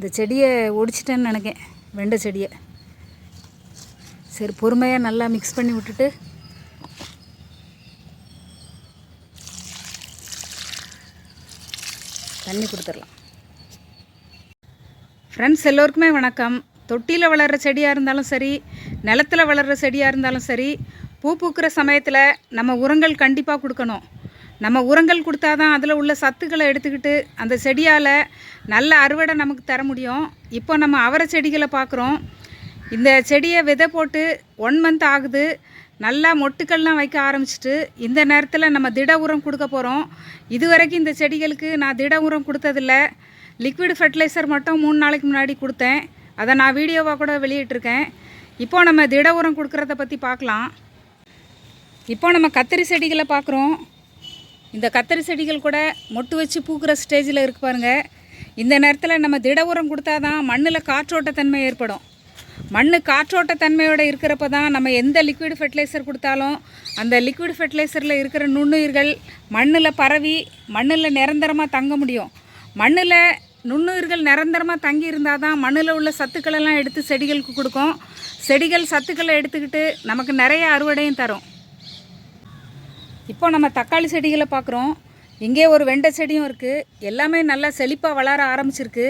இந்த செடியை ஒடிச்சிட்டேன்னு நினைக்கேன் வெண்டை செடியை. சரி பொறுமையாக நல்லா மிக்ஸ் பண்ணி விட்டுட்டு. தண்ணி கொடுத்துடலாம். ஃப்ரெண்ட்ஸ் எல்லோருக்குமே வணக்கம். தொட்டியில் வளர்கிற செடியாக இருந்தாலும் சரி நிலத்தில் வளர்கிற செடியாக இருந்தாலும் சரி பூ பூக்கிற சமயத்தில் நம்ம உரங்கள் கண்டிப்பாக கொடுக்கணும். நம்ம உரங்கள் கொடுத்தா தான் அதில் உள்ள சத்துக்களை எடுத்துக்கிட்டு அந்த செடியால் நல்ல அறுவடை நமக்கு தர முடியும். இப்போ நம்ம அவரை செடிகளை பார்க்குறோம். இந்த செடியை விதை போட்டு ஒன் மந்த் ஆகுது. நல்லா மொட்டுக்கள்லாம் வைக்க ஆரம்பிச்சிட்டு இந்த நேரத்தில் நம்ம திட உரம் கொடுக்க போகிறோம் இது வரைக்கும் இந்த செடிகளுக்கு நான் திட உரம் கொடுத்ததில்ல. லிக்விட் ஃபர்டிலைசர் மட்டும் மூணு நாளைக்கு முன்னாடி கொடுத்தேன். அதை நான் வீடியோவாக கூட வெளியிட்டிருக்கேன். இப்போ நம்ம திட உரம் கொடுக்குறத பற்றி பார்க்கலாம். இப்போ நம்ம கத்திரி செடிகளை பார்க்குறோம். இந்த கத்தரி செடிகள் கூட மொட்டு வச்சு பூக்கிற ஸ்டேஜில் இருக்கு பாருங்க. இந்த நேரத்தில் நம்ம திட உரம் கொடுத்தா தான் மண்ணில் காற்றோட்டத்தன்மை ஏற்படும். மண் காற்றோட்டத்தன்மையோடு இருக்கிறப்ப தான் நம்ம எந்த லிக்விட் ஃபெர்டிலைசர் கொடுத்தாலும் அந்த லிக்விட் ஃபெர்டிலைசரில் இருக்கிற நுண்ணுயிர்கள் மண்ணில் பரவி மண்ணில் நிரந்தரமாக தங்க முடியும். மண்ணில் நுண்ணுயிர்கள் நிரந்தரமாக தங்கி இருந்தால் தான் மண்ணில் உள்ள சத்துக்களெல்லாம் எடுத்து செடிகளுக்கு கொடுக்கும். செடிகள் சத்துக்களை எடுத்துக்கிட்டு நமக்கு நிறைய அறுவடையும் தரும். இப்போ நம்ம தக்காளி செடிகளை பார்க்குறோம். இங்கே ஒரு வெண்டை செடியும் இருக்குது எல்லாமே நல்லா செழிப்பாக வளர ஆரம்பிச்சிருக்கு.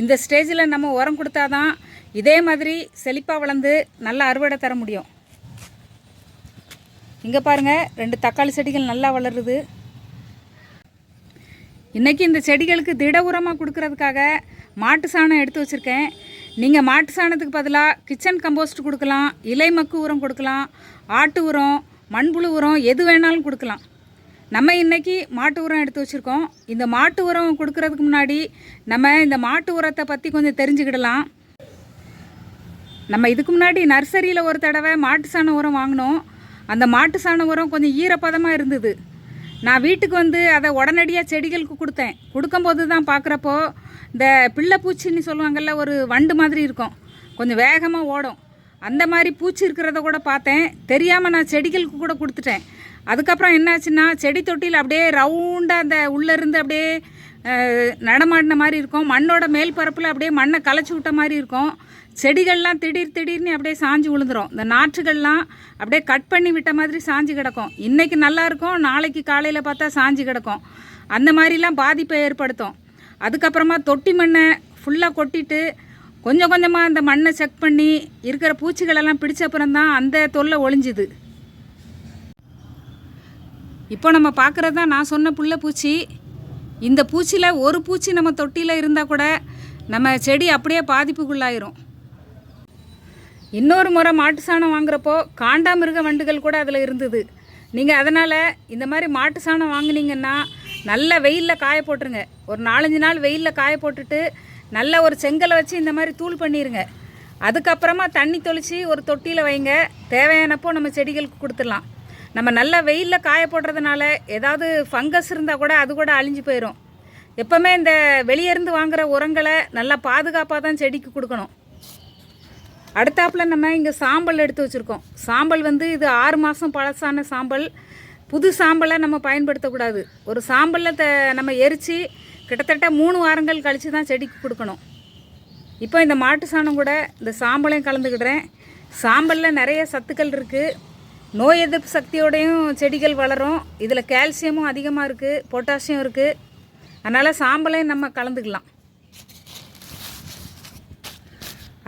இந்த ஸ்டேஜில் நம்ம உரம் கொடுத்தா தான் இதே மாதிரி செழிப்பாக வளர்ந்து நல்லா அறுவடை தர முடியும். இங்கே பாருங்கள் ரெண்டு தக்காளி செடிகள் நல்லா வளருது. இன்றைக்கி இந்த செடிகளுக்கு திட உரமாக கொடுக்கறதுக்காக மாட்டு சாணம் எடுத்து வச்சுருக்கேன். நீங்கள் மாட்டு சாணத்துக்கு பதிலாக கிச்சன் கம்போஸ்ட் கொடுக்கலாம் இலை மக்கு உரம் கொடுக்கலாம் ஆட்டு உரம் மண்புழு உரம் எது வேணாலும் கொடுக்கலாம். நம்ம இன்றைக்கி மாட்டு உரம் எடுத்து வச்சுருக்கோம். இந்த மாட்டு உரம் கொடுக்கறதுக்கு முன்னாடி நம்ம இந்த மாட்டு உரத்தை பற்றி கொஞ்சம் தெரிஞ்சுக்கிடலாம். நம்ம இதுக்கு முன்னாடி நர்சரியில் ஒரு தடவை மாட்டு சாண உரம் வாங்கினோம். அந்த மாட்டு சாண உரம் கொஞ்சம் ஈரப்பதமாக இருந்தது. நான் வீட்டுக்கு வந்து அதை உடனடியாக செடிகளுக்கு கொடுத்தேன். கொடுக்கும்போது தான் பார்க்குறப்போ இந்த பிள்ளை பூச்சின்னு சொல்லுவாங்கள்ல ஒரு வண்டு மாதிரி இருக்கும். கொஞ்சம் வேகமாக ஓடும். அந்த மாதிரி பூச்சி இருக்கிறத கூட பார்த்தேன். தெரியாமல் நான் செடிகளுக்கு கூட கொடுத்துட்டேன். அதுக்கப்புறம் என்னாச்சுன்னா செடி தொட்டியில் அப்படியே ரவுண்டாக அந்த உள்ளேருந்து அப்படியே நடமாடின மாதிரி இருக்கும். மண்ணோட மேல் பரப்பில் அப்படியே மண்ணை களைச்சி விட்ட மாதிரி இருக்கும். செடிகள்லாம் திடீர் திடீர்னு அப்படியே சாஞ்சு விழுந்துரும். இந்த நாற்றுகள்லாம் அப்படியே கட் பண்ணி விட்ட மாதிரி சாஞ்சு கிடக்கும். இன்றைக்கி நல்லா இருக்கும் நாளைக்கு காலையில் பார்த்தா சாஞ்சு கிடக்கும். அந்த மாதிரிலாம் பாதிப்பை ஏற்படுத்தும். அதுக்கப்புறமா தொட்டி மண்ணை ஃபுல்லாக கொட்டிட்டு கொஞ்சம் கொஞ்சமாக அந்த மண்ணை செக் பண்ணி இருக்கிற பூச்சிகளெல்லாம் பிடிச்ச அப்புறம் தான் அந்த தொல்லை ஒழிஞ்சுது இப்போ நம்ம பார்க்குறது தான் நான் சொன்ன புள்ள பூச்சி. இந்த பூச்சியில் ஒரு பூச்சி நம்ம தொட்டியில் இருந்தால் கூட நம்ம செடி அப்படியே பாதிப்புக்குள்ளாயிரும். இன்னொரு முறை மாட்டு சாணம் வாங்குறப்போ காண்டாமிருக வண்டுகள் கூட அதில் இருந்தது. நீங்கள் அதனால் இந்த மாதிரி மாட்டு சாணம் வாங்குனீங்கன்னா நல்ல வெயிலில் காய போட்டுருங்க. ஒரு நாலஞ்சு நாள் வெயிலில் காய போட்டுட்டு நல்ல ஒரு செங்கலை வச்சு இந்த மாதிரி தூள் பண்ணிடுங்க அதுக்கப்புறமா தண்ணி தொளித்து ஒரு தொட்டியில் வைங்க. தேவையானப்போ நம்ம செடிகளுக்கு கொடுத்துடலாம். நம்ம நல்லா வெயிலில் காய போடுறதுனால ஏதாவது ஃபங்கஸ் இருந்தால் கூட அது கூட அழிஞ்சு போயிடும் எப்போவுமே இந்த வெளியேருந்து வாங்குகிற உரங்களை நல்லா பாதுகாப்பாக தான் செடிக்கு கொடுக்கணும். அடுத்தாப்புல நம்ம இங்கே சாம்பல் எடுத்து வச்சுருக்கோம். சாம்பல் வந்து இது ஆறு மாதம் பழசான சாம்பல். புது சாம்பலை நம்ம பயன்படுத்தக்கூடாது. ஒரு சாம்பலில் த நம்ம எரித்து கிட்டத்தட்ட மூணு வாரங்கள் கழித்து தான் செடிக்கு கொடுக்கணும். இப்போ இந்த மாட்டு சாணம் கூட இந்த சாம்பலையும் கலந்துக்கிடுறேன். சாம்பலில் நிறைய சத்துக்கள் இருக்குது நோய் எதிர்ப்பு சக்தியோடையும் செடிகள் வளரும். இதில் கால்சியமும் அதிகமாக இருக்குது பொட்டாசியம் இருக்குது அதனால் சாம்பலையும் நம்ம கலந்துக்கலாம்.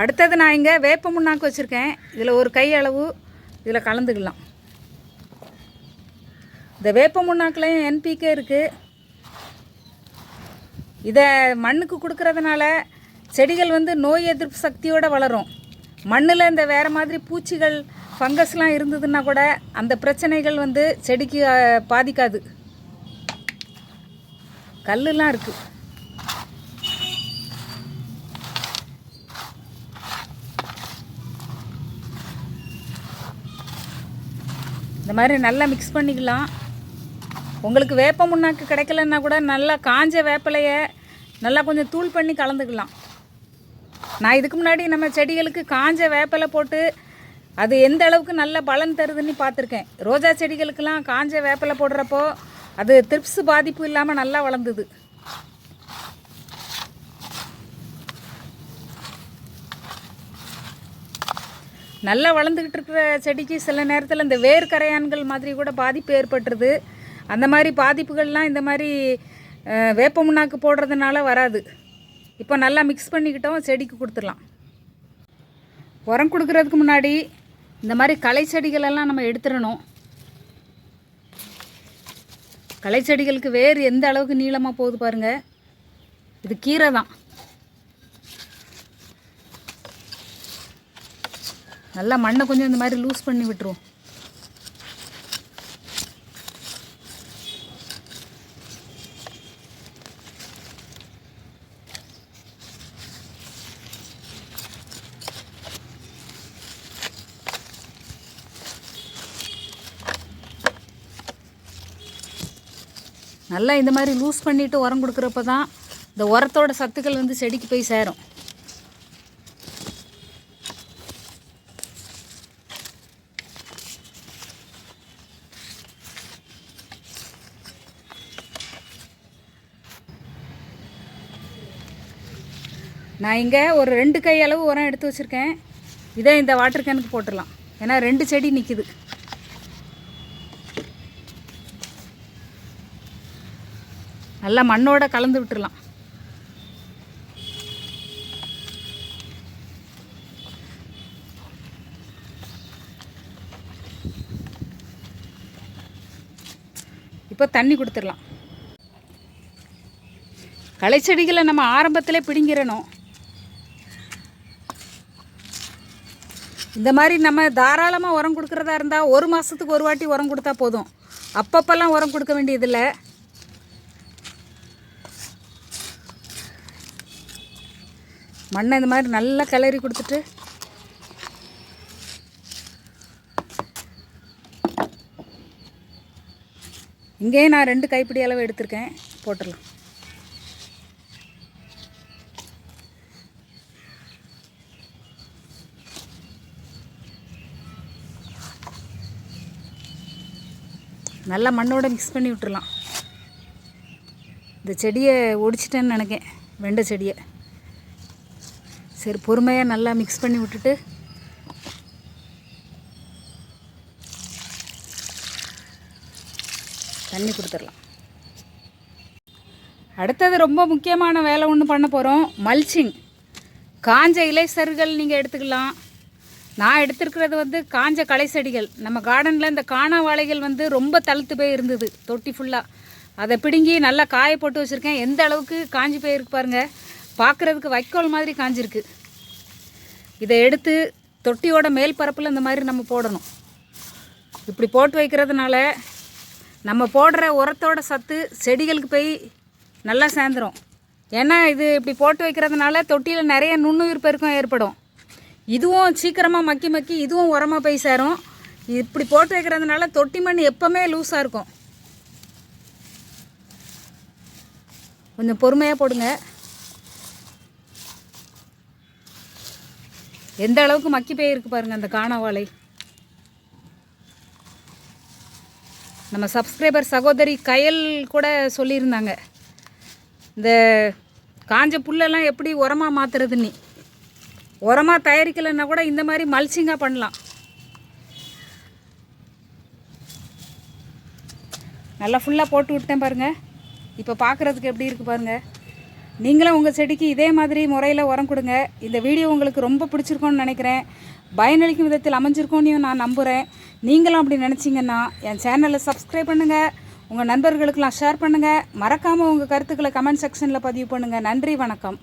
அடுத்தது நான் இங்கே வேப்ப முன்னாக்கு வச்சுருக்கேன். இதில் ஒரு கை அளவு இதில் கலந்துக்கலாம். இந்த வேப்ப முன்னாக்குலேயும் என்பிகே இருக்குது இதை மண்ணுக்கு கொடுக்கறதுனால செடிகள் வந்து நோய் எதிர்ப்பு சக்தியோடு வளரும். மண்ணில் இந்த வேறு மாதிரி பூச்சிகள் ஃபங்கஸ்லாம் இருந்ததுன்னா கூட அந்த பிரச்சனைகள் வந்து செடிக்கு பாதிக்காது. கல்லுலாம் இருக்குது இந்த மாதிரி நல்லா மிக்ஸ் பண்ணிக்கலாம். உங்களுக்கு வேப்ப முன்னாக்கு கிடைக்கலன்னா கூட நல்லா காஞ்ச வேப்பிலையை நல்லா கொஞ்சம் தூள் பண்ணி கலந்துக்கலாம். நான் இதுக்கு முன்னாடி நம்ம செடிகளுக்கு காஞ்ச வேப்பிலை போட்டு அது எந்த அளவுக்கு நல்ல பலன் தருதுன்னு பார்த்துருக்கேன். ரோஜா செடிகளுக்கெல்லாம் காஞ்ச வேப்பிலை போடுறப்போ அது த்ரிப்ஸ் பாதிப்பு இல்லாமல் நல்லா வளர்ந்துது. நல்லா வளர்ந்துக்கிட்டு இருக்கிற செடிக்கு சில நேரத்தில் இந்த வேர் கரையான்கள் மாதிரி கூட பாதிப்பு ஏற்பட்டுருது. அந்த மாதிரி பாதிப்புகள்லாம் இந்த மாதிரி வேப்ப முன்னாக்கு போடுறதுனால வராது. இப்போ நல்லா மிக்ஸ் பண்ணிக்கிட்டோம் செடிக்கு கொடுத்துடலாம். உரம் கொடுக்குறதுக்கு முன்னாடி இந்த மாதிரி களை செடிகளெல்லாம் நம்ம எடுத்துடணும். களை செடிகளுக்கு வேர் எந்த அளவுக்கு நீளமாக போகுது பாருங்கள் இது கீரை தான். நல்லா மண்ணை கொஞ்சம் இந்த மாதிரி லூஸ் பண்ணி விட்டுருவோம். நல்லா இந்த மாதிரி லூஸ் பண்ணிவிட்டு உரம் கொடுக்குறப்ப தான் இந்த உரத்தோட சத்துக்கள் வந்து செடிக்கு போய் சேரும். நான் இங்கே ஒரு ரெண்டு கை அளவு உரம் எடுத்து வச்சுருக்கேன். இதை இந்த வாட்டர் கேனுக்கு போட்டுடலாம். ஏன்னா ரெண்டு செடி நிற்கிது நல்லா மண்ணோட கலந்து விட்டுடலாம் இப்போ தண்ணி கொடுத்துடலாம் களைச்செடிகளை நம்ம ஆரம்பத்தில் பிடிங்கிறணும் இந்த மாதிரி நம்ம தாராளமாக உரம் கொடுக்குறதா இருந்தால் ஒரு மாதத்துக்கு ஒரு வாட்டி உரம் கொடுத்தா போதும். அப்பப்பெல்லாம் உரம் கொடுக்க வேண்டியதில்லை. மண்ணை இந்த மாதிரி நல்லா கிளறி கொடுத்துட்டு இங்கேயே நான் ரெண்டு கைப்பிடி அளவு எடுத்திருக்கேன். போட்டுடலாம். நல்லா மண்ணோட மிக்ஸ் பண்ணி விட்டுடலாம். இந்த செடியை ஒடிச்சிட்டேன்னு நினைக்கேன். வெண்டை செடியை. சரி பொறுமையாக நல்லா மிக்ஸ் பண்ணி விட்டுட்டு. தண்ணி கொடுத்துடலாம். அடுத்தது ரொம்ப முக்கியமான வேலை ஒன்று பண்ண போகிறோம் மல்ச்சிங் காஞ்ச இலை சருகள் நீங்கள் எடுத்துக்கலாம். நான் எடுத்திருக்கிறது வந்து காஞ்ச களை செடிகள். நம்ம கார்டனில் இந்த காணா வாழைகள் வந்து ரொம்ப தழுத்து போய் இருந்தது தொட்டி ஃபுல்லாக அதை பிடுங்கி நல்லா காய போட்டு வச்சுருக்கேன். எந்த அளவுக்கு காஞ்சி போயிருக்கு பாருங்கள் பார்க்குறதுக்கு வைக்கோல் மாதிரி காஞ்சிருக்கு. இதை எடுத்து தொட்டியோட மேல் பரப்பில் இந்த மாதிரி நம்ம போடணும். இப்படி போட்டு வைக்கிறதுனால நம்ம போடுற உரத்தோட சத்து செடிகளுக்கு போய் நல்லா சேர்ந்துடும் ஏன்னா இது இப்படி போட்டு வைக்கிறதுனால தொட்டியில் நிறைய நுண்ணுயிர் பெருக்கம் ஏற்படும். இதுவும் சீக்கிரமாக மக்கி மக்கி இதுவும் உரமாக போய் சேரும். இப்படி போட்டு வைக்கிறதுனால தொட்டி மண் எப்போவுமே லூஸாக இருக்கும். கொஞ்சம் பொறுமையாக போடுங்க. எந்த அளவுக்கு மக்கி போயிருக்கு பாருங்கள் அந்த காணவாழை நம்ம சப்ஸ்கிரைபர் சகோதரி கயல் கூட சொல்லியிருந்தாங்க. இந்த காஞ்ச புல்லெல்லாம் எப்படி உரமாக மாற்றுறதுன்னு உரமாக தயாரிக்கலைன்னா கூட இந்த மாதிரி மல்ச்சிங்காக பண்ணலாம். நல்லா ஃபுல்லாக போட்டு விட்டேன் பாருங்கள் இப்போ பார்க்குறதுக்கு எப்படி இருக்குது பாருங்கள் நீங்களும் உங்கள் செடிக்கு இதே மாதிரி முறையில் உரம் கொடுங்க. இந்த வீடியோ உங்களுக்கு ரொம்ப பிடிச்சிருக்கோன்னு நினைக்கிறேன். பயனளிக்கும் விதத்தில் அமைஞ்சிருக்கோன்னு நான் நம்புகிறேன் நீங்களும் அப்படி நினச்சிங்கன்னா என் சேனலை சப்ஸ்கிரைப் பண்ணுங்கள் உங்கள் நண்பர்களுக்கெல்லாம் ஷேர் பண்ணுங்கள் மறக்காமல் உங்கள் கருத்துக்களை கமெண்ட் செக்ஷனில் பதிவு பண்ணுங்கள் நன்றி வணக்கம்.